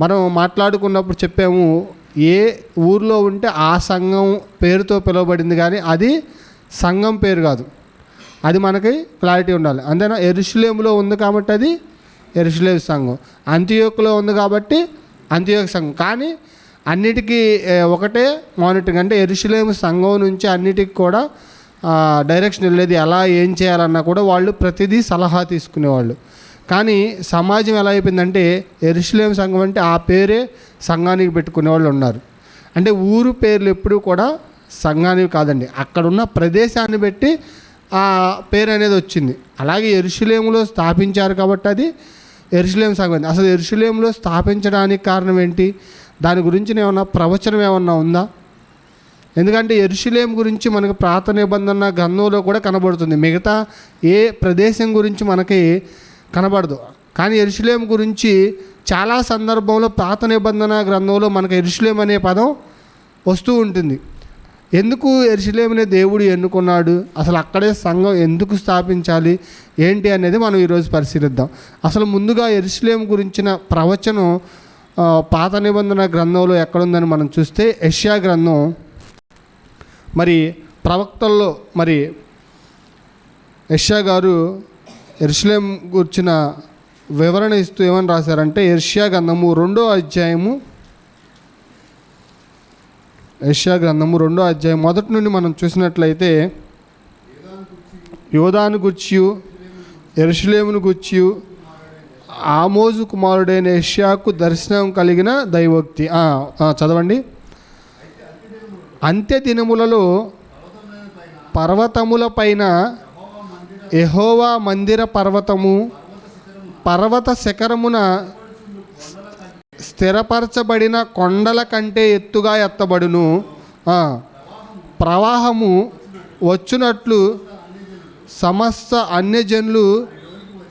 మనం మాట్లాడుకున్నప్పుడు చెప్పాము ఏ ఊర్లో ఉంటే ఆ సంఘం పేరుతో పిలువబడింది కానీ అది సంఘం పేరు కాదు. అది మనకి క్లారిటీ ఉండాలి. అంతేనా? ఎరుషులేములో ఉంది కాబట్టి అది ఎరుషులేము సంఘం. అంత్యోకులో ఉంది కాబట్టి అంత్యోక సంఘం. కానీ అన్నిటికీ ఒకటే మానిటరింగ్ అంటే ఎరుషులేము సంఘం నుంచి అన్నిటికి కూడా డైరెక్షన్ వెళ్ళేది ఎలా ఏం చేయాలన్నా కూడా వాళ్ళు ప్రతిదీ సలహా తీసుకునేవాళ్ళు. కానీ సమాజం ఎలా అయిపోయిందంటే ఎరుషులేం సంఘం అంటే ఆ పేరే సంఘానికి పెట్టుకునే వాళ్ళు ఉన్నారు. అంటే ఊరు పేర్లు ఎప్పుడూ కూడా సంఘానికి కాదండి. అక్కడున్న ప్రదేశాన్ని బట్టి ఆ పేరు అనేది వచ్చింది. అలాగే ఎరుసలేములో స్థాపించారు కాబట్టి అది ఎరుషులేం సంఘం అసలు ఎరుసలేములో స్థాపించడానికి కారణం ఏంటి? దాని గురించి ఏమన్నా ప్రవచనం ఏమన్నా ఉందా? ఎందుకంటే ఎరుషులేం గురించి మనకు ప్రాత నిబంధన గ్రంథంలో కూడా కనబడుతుంది. మిగతా ఏ ప్రదేశం గురించి మనకి కనబడదు. కానీ ఎరుషులేం గురించి చాలా సందర్భంలో పాత నిబంధన గ్రంథంలో మనకు ఎరుషులేం అనే పదం వస్తూ ఉంటుంది. ఎందుకు ఎరుషులేమనే దేవుడు ఎన్నుకున్నాడు? అసలు అక్కడే సంఘం ఎందుకు స్థాపించాలి? ఏంటి అనేది మనం ఈరోజు పరిశీలిద్దాం. అసలు ముందుగా ఎరుషులేం గురించిన ప్రవచనం పాత నిబంధన గ్రంథంలో ఎక్కడుందని మనం చూస్తే యష్యా గ్రంథం మరి ప్రవక్తల్లో మరి యష్యా గారు ఎర్షలేం గురించిన వివరణ ఇస్తూ ఏమని రాశారంటే ఎర్షియా గ్రంథము రెండో అధ్యాయము ఎర్షియా గ్రంథము రెండో అధ్యాయం మొదటి నుండి మనం చూసినట్లయితే యోధాను గుర్చియు ఎరుషులేమును గుర్చియు ఆమోజు కుమారుడైన యష్యాకు దర్శనం కలిగిన దైవోక్తి. చదవండి. అంత్య దినములలో పర్వతముల పైన ఎహోవా మందిర పర్వతము పర్వత శిఖరమున స్థిరపరచబడిన కొండల కంటే ఎత్తుగా ఎత్తబడును. ప్రవాహము వచ్చినట్లు సమస్త అన్యజనులు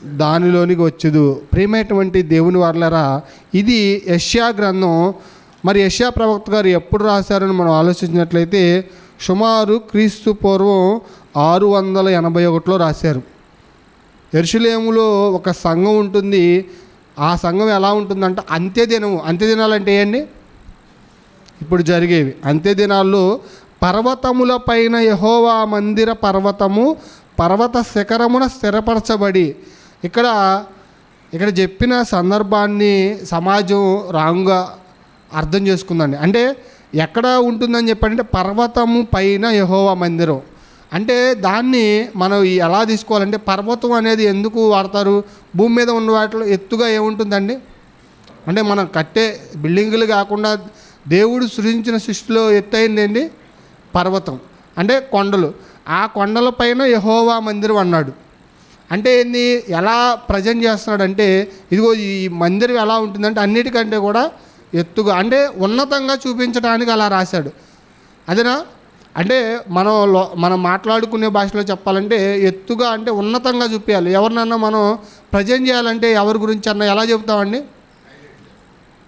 దానిలోనికి వచ్చుదు. ప్రియమైనటువంటి దేవుని వర్లరా ఇది యష్యా గ్రంథం. మరి యష్యా ప్రవక్త గారు ఎప్పుడు రాశారని మనం ఆలోచించినట్లయితే సుమారు క్రీస్తు పూర్వం ఆరు వందల ఎనభై ఒకటిలో రాశారు. ఎరుషులేములో ఒక సంఘం ఉంటుంది. ఆ సంఘం ఎలా ఉంటుందంటే అంత్యదినము అంత్యదినాలు అంటే ఏంటి? ఇప్పుడు జరిగేవి. అంత్యదినాల్లో పర్వతముల పైన యహోవా మందిర పర్వతము పర్వత శిఖరమున స్థిరపరచబడి ఇక్కడ ఇక్కడ చెప్పిన సందర్భాన్ని సమాజం రాంగ్గా అర్థం చేసుకుందండి. అంటే ఎక్కడ ఉంటుందని చెప్పంటే పర్వతము పైన యహోవా మందిరం. అంటే దాన్ని మనం ఎలా తీసుకోవాలంటే పర్వతం అనేది ఎందుకు వాడతారు? భూమి మీద ఉన్న వాటిలో ఎత్తుగా ఏముంటుందండి? అంటే మనం కట్టే బిల్డింగులు కాకుండా దేవుడు సృజించిన సృష్టిలో ఎత్తైందండి పర్వతం. అంటే కొండలు. ఆ కొండల పైన యహోవా మందిరం అన్నాడు. అంటే ఏంది? ఎలా ప్రజెంట్ చేస్తున్నాడు అంటే ఇదిగో ఈ మందిరం ఎలా ఉంటుందంటే అన్నిటికంటే కూడా ఎత్తుగా అంటే ఉన్నతంగా చూపించడానికి అలా రాశాడు. అదేనా? అంటే మనం లో- మనం మాట్లాడుకునే భాషలో చెప్పాలంటే ఎత్తుగా అంటే ఉన్నతంగా చూపించాలి ఎవరినన్నా మనం ప్రజెంట్ చేయాలంటే ఎవరి గురించి అన్న ఎలా చెప్తామండి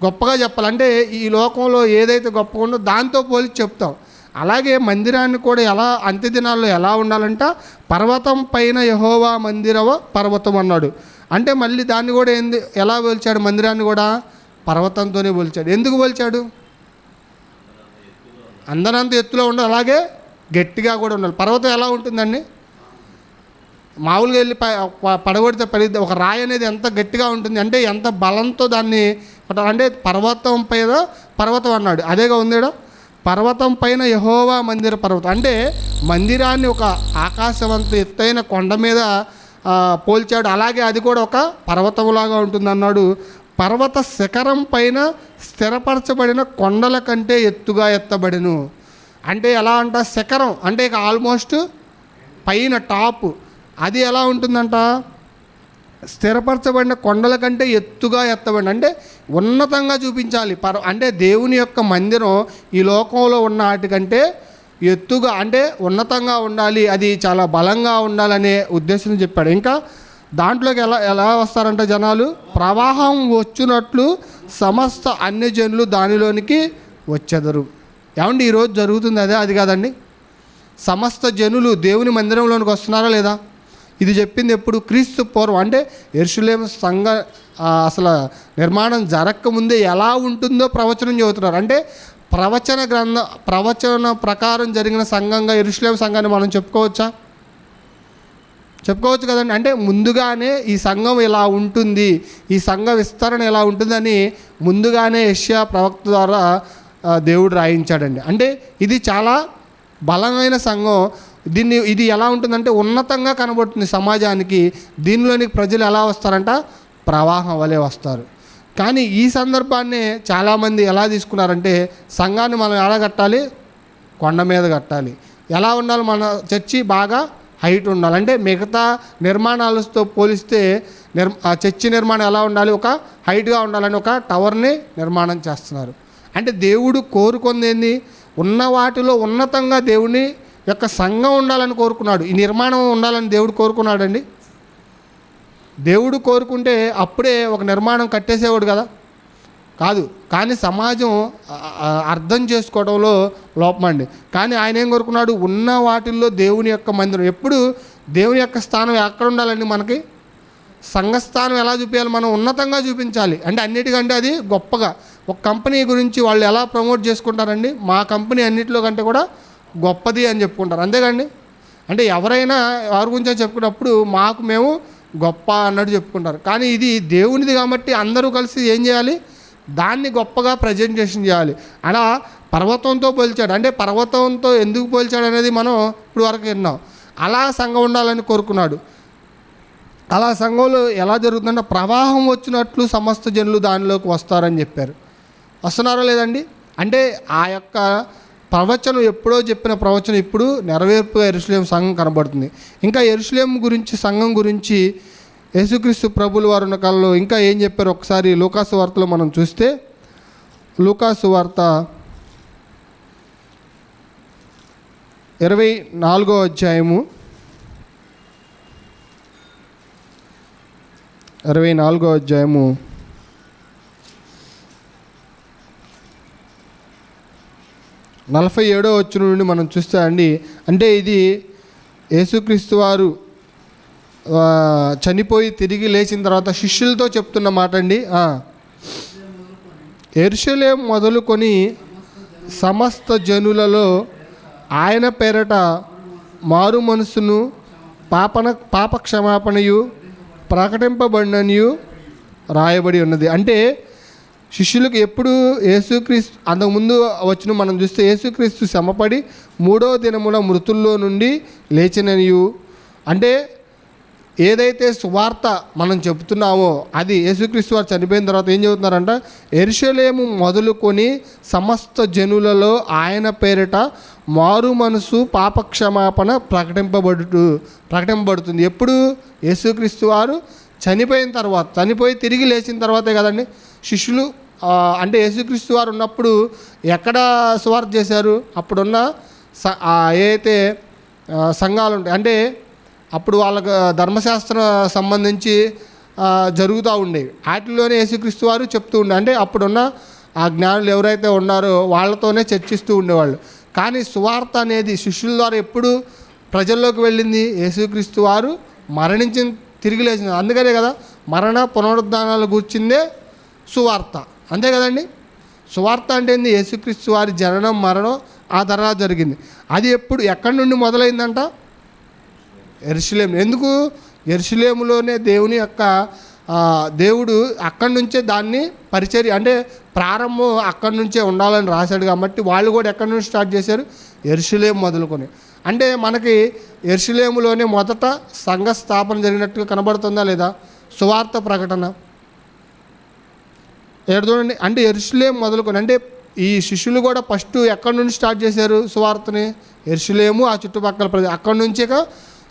గొప్పగా చెప్పాలంటే ఈ లోకంలో ఏదైతే గొప్పగా ఉందో దాంతో పోలి చెప్తాం. అలాగే మందిరాన్ని కూడా ఎలా అంత్య దినాల్లో ఎలా ఉండాలంట? పర్వతం పైన యహోవా మందిరవ పర్వతం అన్నాడు. అంటే మళ్ళీ దాన్ని కూడా ఎందు ఎలా పోల్చాడు? మందిరాన్ని కూడా పర్వతంతోనే పోల్చాడు. ఎందుకు పోల్చాడు? అందరంత ఎత్తులో ఉండాలి అలాగే గట్టిగా కూడా ఉండాలి. పర్వతం ఎలా ఉంటుందండి? మామూలుగా వెళ్ళి ప- పడగొడితే పడి ఒక రాయి అనేది ఎంత గట్టిగా ఉంటుంది అంటే ఎంత బలంతో దాన్ని అంటే పర్వతం పైన పర్వతం అన్నాడు. అదేగా ఉందేడా పర్వతం పైన యహోవా మందిర పర్వతం. అంటే మందిరాన్ని ఒక ఆకాశవంత ఎత్తైన కొండ మీద పోల్చాడు. అలాగే అది కూడా ఒక పర్వతంలాగా ఉంటుంది అన్నాడు పర్వత శిఖరం పైన స్థిరపరచబడిన కొండల కంటే ఎత్తుగా ఎత్తబడిను. అంటే ఎలా అంట? శిఖరం అంటే ఇక ఆల్మోస్ట్ పైన టాప్ అది ఎలా ఉంటుందంట? స్థిరపరచబడిన కొండల కంటే ఎత్తుగా ఎత్తబడి అంటే ఉన్నతంగా చూపించాలి. పర్ అంటే దేవుని యొక్క మందిరం ఈ లోకంలో ఉన్న వాటికంటే ఎత్తుగా అంటే ఉన్నతంగా ఉండాలి. అది చాలా బలంగా ఉండాలనే ఉద్దేశం చెప్పాడు. ఇంకా దాంట్లోకి ఎలా ఎలా వస్తారంటే జనాలు ప్రవాహం వచ్చినట్లు సమస్త అన్యజనులు దానిలోనికి వచ్చెదరు. ఏమండి ఈరోజు జరుగుతుంది అదే అది కాదండి? సమస్త జనులు దేవుని మందిరంలోనికి వస్తున్నారా లేదా? ఇది చెప్పింది ఎప్పుడు క్రీస్తు పూర్వం. అంటే ఎరుషులేం సంఘ అసలు నిర్మాణం జరగకముందే ఎలా ఉంటుందో ప్రవచనం చెబుతున్నారు. అంటే ప్రవచన గ్రంథ ప్రవచన ప్రకారం జరిగిన సంఘంగా ఎరుషులేం సంఘాన్ని మనం చెప్పుకోవచ్చా? చెప్పుకోవచ్చు కదండి. అంటే ముందుగానే ఈ సంఘం ఇలా ఉంటుంది ఈ సంఘ విస్తరణ ఎలా ఉంటుందని ముందుగానే యష్యా ప్రవక్త ద్వారా దేవుడు రాయించాడండి. అంటే ఇది చాలా బలమైన సంఘం. దీన్ని ఇది ఎలా ఉంటుందంటే ఉన్నతంగా కనబడుతుంది సమాజానికి. దీనిలోనికి ప్రజలు ఎలా వస్తారంట? ప్రవాహం వలె వస్తారు. కానీ ఈ సందర్భాన్ని చాలామంది ఎలా తీసుకున్నారంటే సంఘాన్ని మనం ఎలా కట్టాలి? కొండ మీద కట్టాలి. ఎలా ఉండాలి మన చర్చి? బాగా హైట్ ఉండాలి. అంటే మిగతా నిర్మాణాలతో పోలిస్తే నిర్ చర్చి నిర్మాణం ఎలా ఉండాలి? ఒక హైట్గా ఉండాలని ఒక టవర్ని నిర్మాణం చేస్తున్నారు. అంటే దేవుడు కోరుకుంది ఏంది? ఉన్న వాటిలో ఉన్నతంగా దేవుని యొక్క సంఘం ఉండాలని కోరుకున్నాడు. ఈ నిర్మాణం ఉండాలని దేవుడు కోరుకున్నాడండి. దేవుడు కోరుకుంటే అప్పుడే ఒక నిర్మాణం కట్టేసేవాడు కదా. కాదు. కానీ సమాజం అర్థం చేసుకోవడంలో లోపమండి. కానీ ఆయన ఏం కోరుకున్నాడు? ఉన్న వాటిల్లో దేవుని యొక్క మందిరం. ఎప్పుడు? దేవుని యొక్క స్థానం ఎక్కడ ఉండాలండి మనకి? సంఘస్థానం ఎలా చూపించాలి మనం ఉన్నతంగా చూపించాలి. అంటే అన్నిటికంటే అది గొప్పగా. ఒక కంపెనీ గురించి వాళ్ళు ఎలా ప్రమోట్ చేసుకుంటారండి? మా కంపెనీ అన్నిటిలో కంటే కూడా గొప్పది అని చెప్పుకుంటారు. అంతేకండి అంటే ఎవరైనా ఎవరి గురించి చెప్పుకున్నప్పుడు మాకు మేము గొప్ప అన్నట్టు చెప్పుకుంటారు. కానీ ఇది దేవునిది కాబట్టి అందరూ కలిసి ఏం చేయాలి? దాన్ని గొప్పగా ప్రజెంటేషన్ చేయాలి. అలా పర్వతంతో పోల్చాడు. అంటే పర్వతంతో ఎందుకు పోల్చాడు అనేది మనం ఇప్పుడు వరకు విన్నాం. అలా సంఘం ఉండాలని కోరుకున్నాడు. అలా సంఘంలో ఎలా జరుగుతుందంటే ప్రవాహం వచ్చినట్లు సమస్త జనులు దానిలోకి వస్తారని చెప్పారు. వస్తున్నారో లేదండి? అంటే ఆ యొక్క ప్రవచనం ఎప్పుడో చెప్పిన ప్రవచనం ఇప్పుడు నెరవేర్పు ఎరుసలేం సంఘం కనబడుతుంది. ఇంకా ఎరుసలేం గురించి సంఘం గురించి యేసుక్రీస్తు ప్రభుల వారు ఉన్న కాలంలో ఇంకా ఏం చెప్పారు? ఒకసారి లూకాసు వార్తలో మనం చూస్తే లూకాసు వార్త ఇరవై నాలుగో అధ్యాయము. ఇరవై నాలుగో అధ్యాయము. నలభై ఏడో వచ్చిన నుండి మనం చూస్తే అండి అంటే ఇది యేసుక్రీస్తు వారు చనిపోయి తిరిగి లేచిన తర్వాత శిష్యులతో చెప్తున్న మాట అండి ఎరుషలేం మొదలుకొని సమస్త జనులలో ఆయన పేరట మారు మనసును పాపన పాప క్షమాపణయు ప్రకటింపబడిననియు రాయబడి ఉన్నది. అంటే శిష్యులకు ఎప్పుడు యేసుక్రీస్తు అంతకుముందు వచ్చిన మనం చూస్తే యేసుక్రీస్తు శ్రమపడి మూడో దినముల మృతుల్లో నుండి లేచిననియు. అంటే ఏదైతే సువార్త మనం చెబుతున్నామో అది యేసుక్రీస్తు వారు చనిపోయిన తర్వాత ఏం చెబుతున్నారంట? ఎరుషలేము మొదలుకొని సమస్త జనులలో ఆయన పేరిట మారు మనసు పాపక్షమాపణ ప్రకటింపబడు ప్రకటింపబడుతుంది. ఎప్పుడు? యేసుక్రీస్తు వారు చనిపోయిన తర్వాత చనిపోయి తిరిగి లేచిన తర్వాతే కదండి. శిష్యులు అంటే యేసుక్రీస్తు వారు ఉన్నప్పుడు ఎక్కడ సువార్త చేశారు? అప్పుడున్న స ఏ ఏదైతే సంఘాలు ఉంటాయి అంటే అప్పుడు వాళ్ళకు ధర్మశాస్త్రం సంబంధించి జరుగుతూ ఉండేవి వాటిలోనే యేసుక్రీస్తు వారు చెప్తూ ఉండే. అంటే అప్పుడున్న ఆ జ్ఞానులు ఎవరైతే ఉన్నారో వాళ్ళతోనే చర్చిస్తూ ఉండేవాళ్ళు. కానీ సువార్త అనేది శిష్యుల ద్వారా ఎప్పుడు ప్రజల్లోకి వెళ్ళింది? యేసుక్రీస్తు వారు మరణించిన తిరిగి లేచింది అందుకనే కదా మరణ పునరుద్ధానాలు కూర్చిందే సువార్త. అంతే కదండి? సువార్త అంటే ఏంది? యేసుక్రీస్తు వారి జననం మరణం ఆ తర్వాత జరిగింది. అది ఎప్పుడు ఎక్కడి నుండి మొదలైందంట? ఎరుసలేం ఎందుకు? ఎరుసలేములోనే దేవుని యొక్క దేవుడు అక్కడి నుంచే దాన్ని పరిచర్య అంటే ప్రారంభం అక్కడి నుంచే ఉండాలని రాశాడు కాబట్టి వాళ్ళు కూడా ఎక్కడి నుంచి స్టార్ట్ చేశారు? ఎరుసలేం మొదలుకొని. అంటే మనకి ఎరుసలేములోనే మొదట సంఘ స్థాపన జరిగినట్టుగా కనబడుతుందా లేదా? సువార్త ప్రకటన. ఇక్కడ చూడండి. అంటే ఎరుసలేం మొదలుకొని అంటే ఈ శిష్యులు కూడా ఫస్ట్ ఎక్కడి నుండి స్టార్ట్ చేశారు సువార్తని? ఎరుసలేము ఆ చుట్టుపక్కల ప్రజలు అక్కడి నుంచే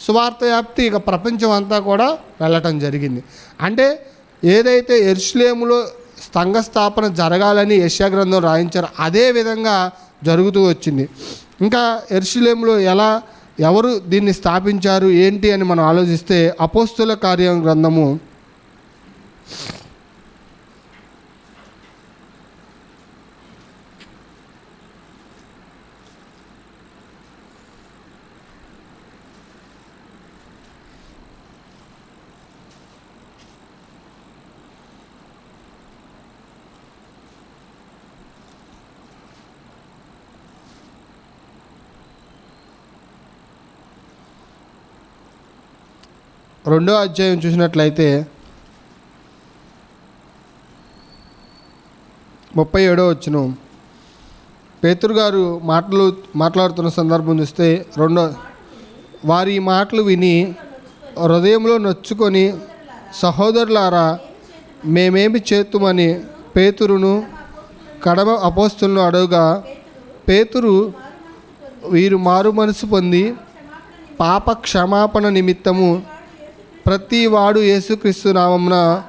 సువార్త వ్యాప్తి ఇక ప్రపంచం అంతా కూడా వెళ్ళటం జరిగింది. అంటే ఏదైతే ఎరుసలేములో సంఘ స్థాపన జరగాలని యశ్యా గ్రంథం రాయించారో అదే విధంగా జరుగుతూ వచ్చింది. ఇంకా ఎరుసలేములో ఎలా ఎవరు దీన్ని స్థాపించారు ఏంటి అని మనం ఆలోచిస్తే అపోస్తుల కార్యం గ్రంథము రెండో అధ్యాయం చూసినట్లయితే ముప్పై ఏడో వచ్చిన పేతురు గారు మాటలు మాట్లాడుతున్న సందర్భం చూస్తే రెండో వారి మాటలు విని హృదయంలో నొచ్చుకొని సహోదరులారా మేమేమి చేతుమని పేతురును కడమ అపోస్తులను అడుగా పేతురు వీరు మారు మనసు పొంది పాప క్షమాపణ నిమిత్తము ప్రతి వాడు యేసుక్రీస్తు నామమున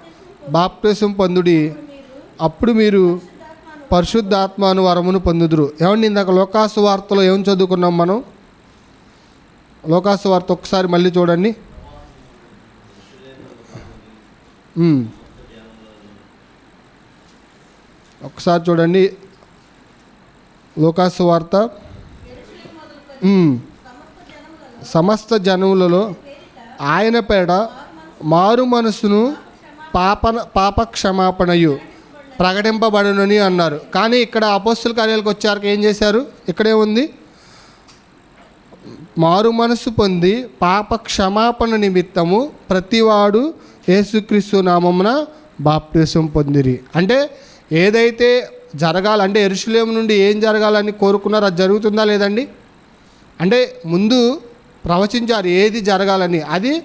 బాప్తిసం పొందుడి. అప్పుడు మీరు పరిశుద్ధాత్మాను వరమును పొందుదురు. ఏమండి ఇందాక లోకాసు వార్తలో ఏం చదువుకున్నాం మనం? లోకాసు వార్త ఒకసారి మళ్ళీ చూడండి. ఒకసారి చూడండి. లోకాసు వార్త. సమస్త జనములలో ఆయన పేడ మారు మనసును పాపన పాప క్షమాపణయు ప్రకటింపబడునని అన్నారు. కానీ ఇక్కడ అపోస్తుల కార్యాలకు వచ్చారు ఏం చేశారు? ఇక్కడే ఉంది. మారు మనసు పొంది పాప క్షమాపణ నిమిత్తము ప్రతివాడు యేసుక్రీస్తు నామమున బాప్టిజం పొందిరి. అంటే ఏదైతే జరగాలంటే ఎరుషులేం నుండి ఏం జరగాలని కోరుకున్నారో అది జరుగుతుందా లేదండి? అంటే ముందు ప్రవచించారు ఏది జరగాలని. అది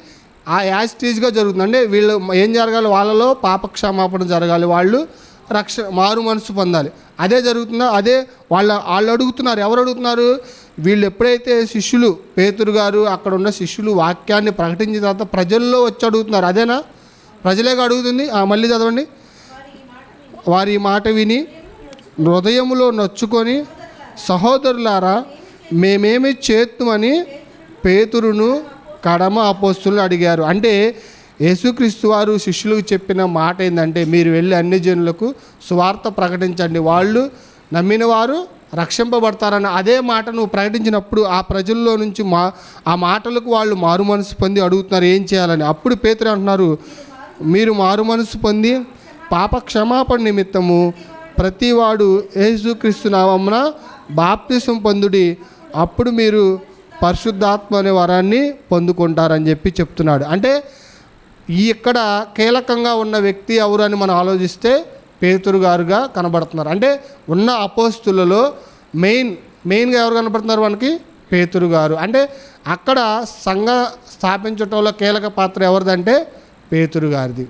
ఆ యాస్టీజ్గా జరుగుతుంది. అంటే వీళ్ళు ఏం జరగాలి? వాళ్ళలో పాపక్షమాపణ జరగాలి. వాళ్ళు రక్ష మారు మనసు పొందాలి. అదే జరుగుతుందా? అదే వాళ్ళ వాళ్ళు అడుగుతున్నారు. ఎవరు అడుగుతున్నారు? వీళ్ళు ఎప్పుడైతే శిష్యులు పేతురు గారు అక్కడ ఉన్న శిష్యులు వాక్యాన్ని ప్రకటించిన తర్వాత ప్రజల్లో వచ్చి అడుగుతున్నారు. అదేనా? ప్రజలేగా అడుగుతుంది. ఆ, మళ్ళీ చదవండి. వారి మాట విని హృదయంలో నొచ్చుకొని సహోదరులారా మేమేమి చేద్దామని పేతురును కడమ అపోస్తులను అడిగారు. అంటే యేసుక్రీస్తు వారు శిష్యులకు చెప్పిన మాట ఏంటంటే మీరు వెళ్ళి అన్ని జనులకు స్వార్థ ప్రకటించండి. వాళ్ళు నమ్మిన వారు రక్షింపబడతారని అదే మాట నువ్వు ప్రకటించినప్పుడు ఆ ప్రజల్లో నుంచి మా ఆ మాటలకు వాళ్ళు మారు మనసు పొంది అడుగుతున్నారు ఏం చేయాలని. అప్పుడు పేతురు అంటున్నారు మీరు మారు మనసు పొంది పాప క్షమాపణ నిమిత్తము ప్రతివాడు యేసుక్రీస్తు నామమున బాప్తిసం పొందుడి. అప్పుడు మీరు పరిశుద్ధాత్మ అనే వరాన్ని పొందుకుంటారని చెప్పి చెప్తున్నాడు. అంటే ఈ ఇక్కడ కీలకంగా ఉన్న వ్యక్తి ఎవరు అని మనం ఆలోచిస్తే పేతురు గారుగా కనబడుతున్నారు. అంటే ఉన్న అపోస్తులలో మెయిన్ మెయిన్గా ఎవరు కనబడుతున్నారు మనకి? పేతురు గారు. అంటే అక్కడ సంఘ స్థాపించటంలో కీలక పాత్ర ఎవరిదంటే పేతురు గారిది.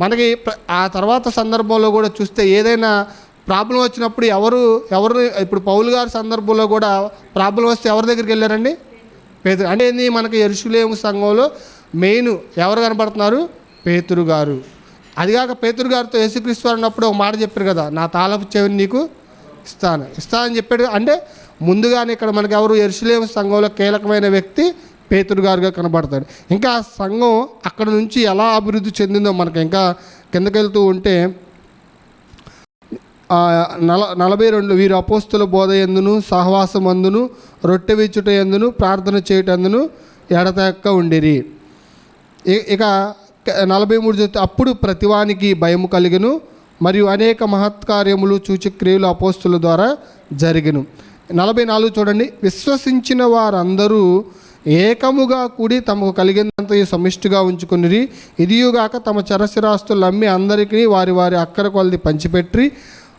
మనకి ఆ తర్వాత సందర్భంలో కూడా చూస్తే ఏదైనా ప్రాబ్లం వచ్చినప్పుడు ఎవరు ఎవరు ఇప్పుడు పౌలు గారి సందర్భంలో కూడా ప్రాబ్లం వస్తే ఎవరి దగ్గరికి వెళ్ళారండి? పేతురు. అంటే ఏంది? మనకి ఎరుషులేము సంఘంలో మెయిన్ ఎవరు కనబడుతున్నారు పేతురు గారు. అదిగాక పేతురు గారితో యేసుక్రీస్తు వారు అన్నప్పుడు ఒక మాట చెప్పారు కదా నా తాళపు చెవిని నీకు ఇస్తాను. ఇస్తానని చెప్పాడు. అంటే ముందుగానే ఇక్కడ మనకి ఎవరు? ఎరుసలేం సంఘంలో కీలకమైన వ్యక్తి పేతురు గారుగా కనబడతాడు. ఇంకా ఆ సంఘం అక్కడ నుంచి ఎలా అభివృద్ధి చెందిందో మనకి ఇంకా కిందకెళ్తూ ఉంటే నల నలభై రెండు వీరు అపోస్తుల బోధ ఎందును సహవాసం అందును రొట్టె విచ్చుట ఎందును ప్రార్థన చేయటందును ఎడతెక్క ఉండిరి. ఇక నలభై మూడు చూస్తే అప్పుడు ప్రతివానికి భయము కలిగను మరియు అనేక మహత్కార్యములు సూచక్రియలు అపోస్తుల ద్వారా జరిగను. నలభై నాలుగు చూడండి విశ్వసించిన వారందరూ ఏకముగా కూడి తమకు కలిగినంత సమిష్టిగా ఉంచుకుని ఇదియుగాక తమ చరసిరాస్తులు అమ్మి అందరికీ వారి వారి అక్కర కొలది పంచిపెట్టి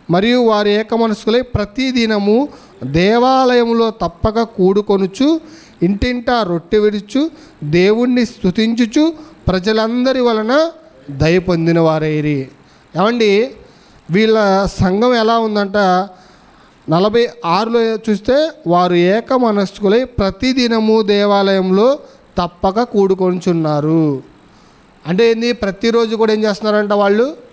మరియు వారి ఏక మనసులై ప్రతిదినము దేవాలయంలో తప్పక కూడుకొనుచు ఇంటింటా రొట్టె విడుచు దేవుణ్ణి స్తుతించుచు ప్రజలందరి వలన దయ పొందిన వారైరి ఏమండి వీళ్ళ సంఘం ఎలా ఉందంట? నలభై ఆరులో చూస్తే వారు ఏక మనస్కులై ప్రతిదినము దేవాలయంలో తప్పక కూడుకొనిచున్నారు. అంటే ఏంది? ప్రతిరోజు కూడా ఏం చేస్తున్నారంట వాళ్ళు?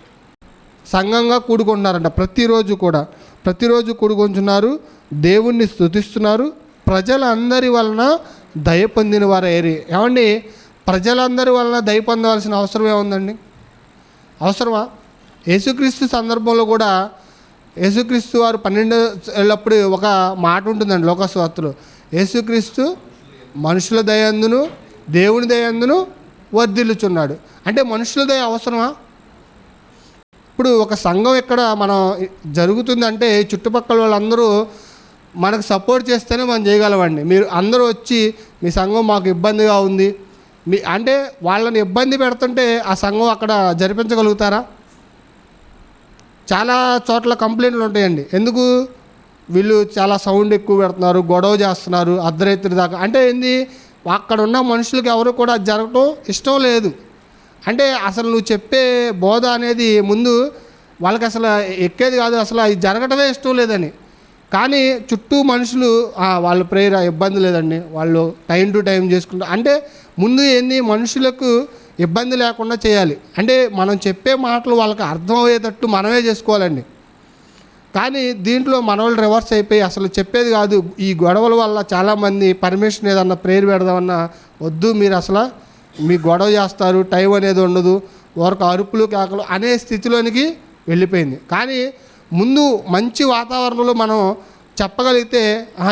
సంఘంగా కూడుకుంటున్నారంట ప్రతిరోజు కూడా. ప్రతిరోజు కూడుకుంటున్నారు దేవుణ్ణి స్తుతిస్తున్నారు. ప్రజలందరి వలన దయ పొందిన వారు. ఏరి ఏమండి? ప్రజలందరి వలన దయ పొందవలసిన అవసరం ఏముందండి? అవసరమా? యేసుక్రీస్తు సందర్భంలో కూడా యేసుక్రీస్తు వారు పన్నెండు వెళ్ళప్పుడు ఒక మాట ఉంటుందండి లోకస్వార్తలో. యేసుక్రీస్తు మనుషుల దయందును దేవుని దయందును వర్ధిల్లుచున్నాడు. అంటే మనుషుల దయ అవసరమా? ఇప్పుడు ఒక సంఘం ఇక్కడ మనం జరుగుతుందంటే చుట్టుపక్కల వాళ్ళందరూ మనకు సపోర్ట్ చేస్తేనే మనం చేయగలమండి. మీరు అందరూ వచ్చి మీ సంఘం మాకు ఇబ్బందిగా ఉంది. మీ అంటే వాళ్ళని ఇబ్బంది పెడుతుంటే ఆ సంఘం అక్కడ జరిపించగలుగుతారా? చాలా చోట్ల కంప్లైంట్లు ఉంటాయండి. ఎందుకు? వీళ్ళు చాలా సౌండ్ ఎక్కువ పెడుతున్నారు గొడవ చేస్తున్నారు అర్ధరాత్రి దాకా. అంటే ఏంది? అక్కడ ఉన్న మనుషులకి ఎవరు కూడా జరగటం ఇష్టం లేదు. అంటే అసలు నువ్వు చెప్పే బోధ అనేది ముందు వాళ్ళకి అసలు ఎక్కేది కాదు అసలు అది జరగటమే ఇష్టం లేదని. కానీ చుట్టూ మనుషులు వాళ్ళ ప్రేయర్ ఇబ్బంది లేదండి. వాళ్ళు టైం టు టైం చేసుకుంటారు అంటే ముందు ఏంది మనుషులకు ఇబ్బంది లేకుండా చేయాలి. అంటే మనం చెప్పే మాటలు వాళ్ళకి అర్థమయ్యేటట్టు మనమే చేసుకోవాలండి. కానీ దీంట్లో మనవాళ్ళు రివర్స్ అయిపోయి అసలు చెప్పేది కాదు. ఈ గొడవల వల్ల చాలామంది పర్మిషన్ ఏదన్నా ప్రేయర్ పెడదామన్నా వద్దు మీరు అసలు. మీ గొడవ చేస్తారు టైం అనేది ఉండదు వరకు అరుపులు కేకలు అనే స్థితిలోనికి వెళ్ళిపోయింది. కానీ ముందు మంచి వాతావరణంలో మనం చెప్పగలిగితే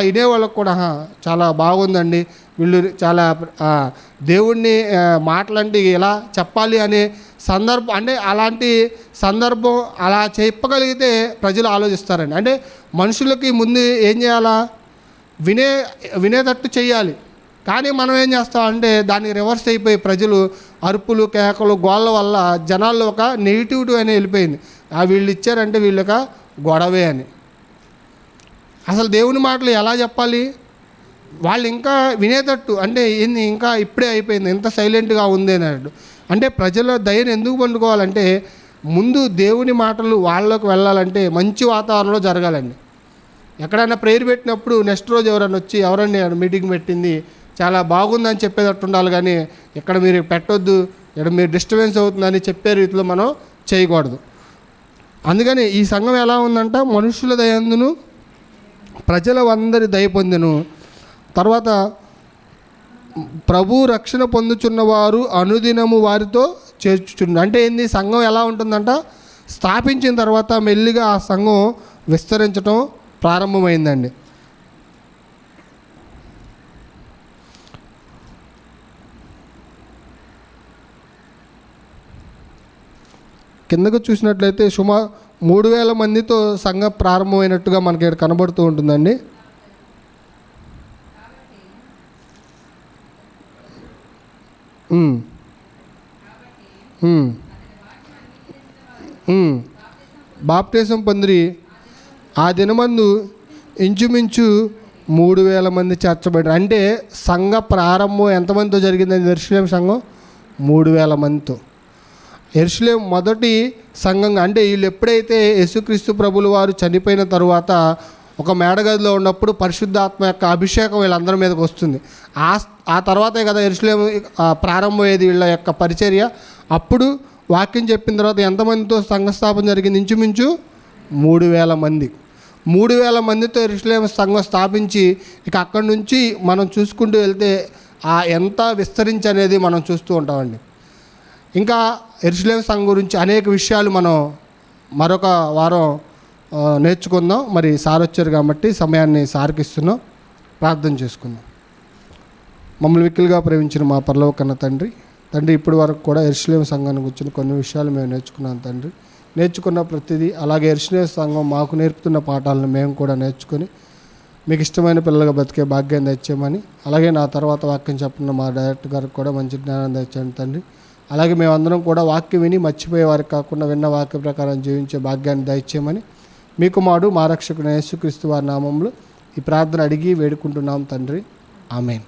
ఇదే వాళ్ళకు కూడా చాలా బాగుందండి. వీళ్ళు చాలా దేవుణ్ణి మాటలంటే ఎలా చెప్పాలి అనే సందర్భం అంటే అలాంటి సందర్భం అలా చెప్పగలిగితే ప్రజలు ఆలోచిస్తారండి. అంటే మనుషులకి ముందు ఏం చేయాలా? వినే వినేటట్టు చేయాలి. కానీ మనం ఏం చేస్తామంటే దానికి రివర్స్ అయిపోయి ప్రజలు అరుపులు కేకలు గోళ్ళ వల్ల జనాల్లో ఒక నెగిటివిటీ అనేది వెళ్ళిపోయింది. ఆ వీళ్ళు ఇచ్చారంటే వీళ్ళొక గొడవే అని. అసలు దేవుని మాటలు ఎలా చెప్పాలి? వాళ్ళు ఇంకా వినేటట్టు అంటే ఏంది ఇంకా ఇప్పుడే అయిపోయింది ఎంత సైలెంట్గా ఉంది అన్నట్టు. అంటే ప్రజల దయను ఎందుకు పండుకోవాలంటే ముందు దేవుని మాటలు వాళ్ళకు వెళ్ళాలంటే మంచి వాతావరణంలో జరగాలండి. ఎక్కడైనా ప్రేయర్ పెట్టినప్పుడు నెక్స్ట్ రోజు ఎవరైనా వచ్చి ఎవరన్నా మీటింగ్ పెట్టింది చాలా బాగుందని చెప్పేటట్టు ఉండాలి కానీ ఇక్కడ మీరు పెట్టొద్దు ఇక్కడ మీరు డిస్టర్బెన్స్ అవుతుందని చెప్పే రీతిలో మనం చేయకూడదు. అందుకని ఈ సంఘం ఎలా ఉందంట మనుషుల దయందును ప్రజల అందరి దయ పొందును. తర్వాత ప్రభు రక్షణ పొందుచున్నవారు అనుదినము వారితో చేర్చుచుండు. అంటే ఏంది? సంఘం ఎలా ఉంటుందంట? స్థాపించిన తర్వాత మెల్లిగా ఆ సంఘం విస్తరించడం ప్రారంభమైందండి. కిందకు చూసినట్లయితే సుమారు మూడు వేల మందితో సంఘం ప్రారంభమైనట్టుగా మనకి ఇక్కడ కనబడుతూ ఉంటుందండి. బాప్టేశం బాప్టిజం పొందిరి. ఆ దినమందు ఇంచుమించు మూడు వేల మంది చేర్చబడి అంటే సంఘ ప్రారంభం ఎంతమందితో జరిగిందని దర్శనం సంఘం? మూడు వేల మందితో. ఎరుసలేం మొదటి సంఘంగా అంటే వీళ్ళు ఎప్పుడైతే యేసుక్రీస్తు ప్రభులు వారు చనిపోయిన తరువాత ఒక మేడగదిలో ఉన్నప్పుడు పరిశుద్ధాత్మ యొక్క అభిషేకం వీళ్ళందరి మీదకి వస్తుంది. ఆ ఆ తర్వాతే కదా ఎరుసలేం ప్రారంభమయ్యేది వీళ్ళ యొక్క పరిచర్య. అప్పుడు వాక్యం చెప్పిన తర్వాత ఎంతమందితో సంఘస్థాపన జరిగింది? ఇంచుమించు మూడు వేల మంది. మూడు వేల మందితో ఎరుసలేం సంఘం స్థాపించి ఇక అక్కడి నుంచి మనం చూసుకుంటూ వెళ్తే ఆ ఎంత విస్తరించి అనేది మనం చూస్తూ ఉంటామండి. ఇంకా ఎరుసలేం సంఘం గురించి అనేక విషయాలు మనం మరొక వారం నేర్చుకుందాం. మరి సార్ వచ్చారు కాబట్టి సమయాన్ని సార్కిస్తున్నాం ప్రార్థన చేసుకుందాం. మమ్మల్ని మిక్కిలుగా ప్రేమించిన మా పరలోకన్న తండ్రి తండ్రి ఇప్పటి వరకు కూడా ఎరుసలేం సంఘాన్ని కూర్చుని కొన్ని విషయాలు మేము నేర్చుకున్నాం తండ్రి. నేర్చుకున్న ప్రతిదీ అలాగే ఎరుసలేం సంఘం మాకు నేర్పుతున్న పాఠాలను మేము కూడా నేర్చుకొని మీకు ఇష్టమైన పిల్లలుగా బతికే భాగ్యం తెచ్చామని అలాగే నా తర్వాత వాక్యం చెప్పిన మా డైరెక్టర్ గారికి కూడా మంచి జ్ఞానం తెచ్చాను తండ్రి. అలాగే మేమందరం కూడా వాక్యం విని మర్చిపోయే వారికి కాకుండా విన్న వాక్య ప్రకారం జీవించే భాగ్యాన్ని దయచేయమని మీ కుమారుడు మా రక్షకుడు యేసుక్రీస్తు వారి నామంలో ఈ ప్రార్థన అడిగి వేడుకుంటున్నాం తండ్రి. ఆమెన్.